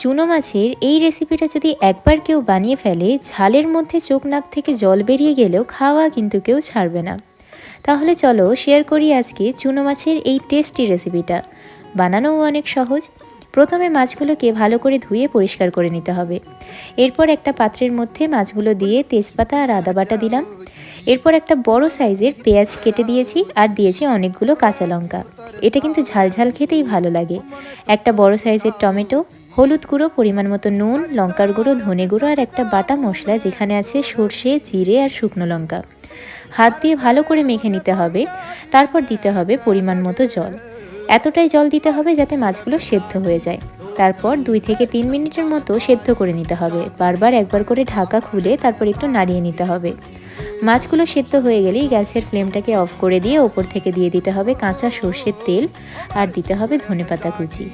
চুনো মাছের এই রেসিপিটা যদি একবার কেউ বানিয়ে ফেলে, ঝালের মধ্যে চোখ নাক থেকে জল বেরিয়ে গেলেও খাওয়া কিন্তু কেউ ছাড়বে না। তাহলে চলো শেয়ার করি আজকে চুনো মাছের এই টেস্টি রেসিপিটা বানানোও অনেক সহজ। প্রথমে মাছগুলোকে ভালো করে ধুয়ে পরিষ্কার করে নিতে হবে। এরপর একটা পাত্রের মধ্যে মাছগুলো দিয়ে তেজপাতা আর আদা বাটা দিলাম। এরপর একটা বড় সাইজের পেঁয়াজ কেটে দিয়েছি আর দিয়েছি অনেকগুলো কাঁচা লঙ্কা। এটা কিন্তু ঝাল ঝাল খেতেই ভালো লাগে। একটা বড় সাইজের টমেটো হলুদ গুঁড়ো, পরিমাণ মতো নুন, লঙ্কার গুঁড়ো, ধনে গুঁড়ো আর একটা বাটা মশলা যেখানে আছে সর্ষে, জিরে আর শুকনো লঙ্কা। হাত দিয়ে ভালো করে মেখে নিতে হবে। তারপর দিতে হবে পরিমাণ মতো জল। এতটাই জল দিতে হবে যাতে মাছগুলো সেদ্ধ হয়ে যায়। তারপর দুই থেকে তিন মিনিটের মতো সেদ্ধ করে নিতে হবে। বারবার একবার করে ঢাকা খুলে তারপর একটু নাড়িয়ে নিতে হবে। মাছগুলো সেদ্ধ হয়ে গেলেই গ্যাসের ফ্লেমটাকে অফ করে দিয়ে ওপর থেকে দিয়ে দিতে হবে কাঁচা সর্ষের তেল আর দিতে হবে ধনেপাতা কুচি।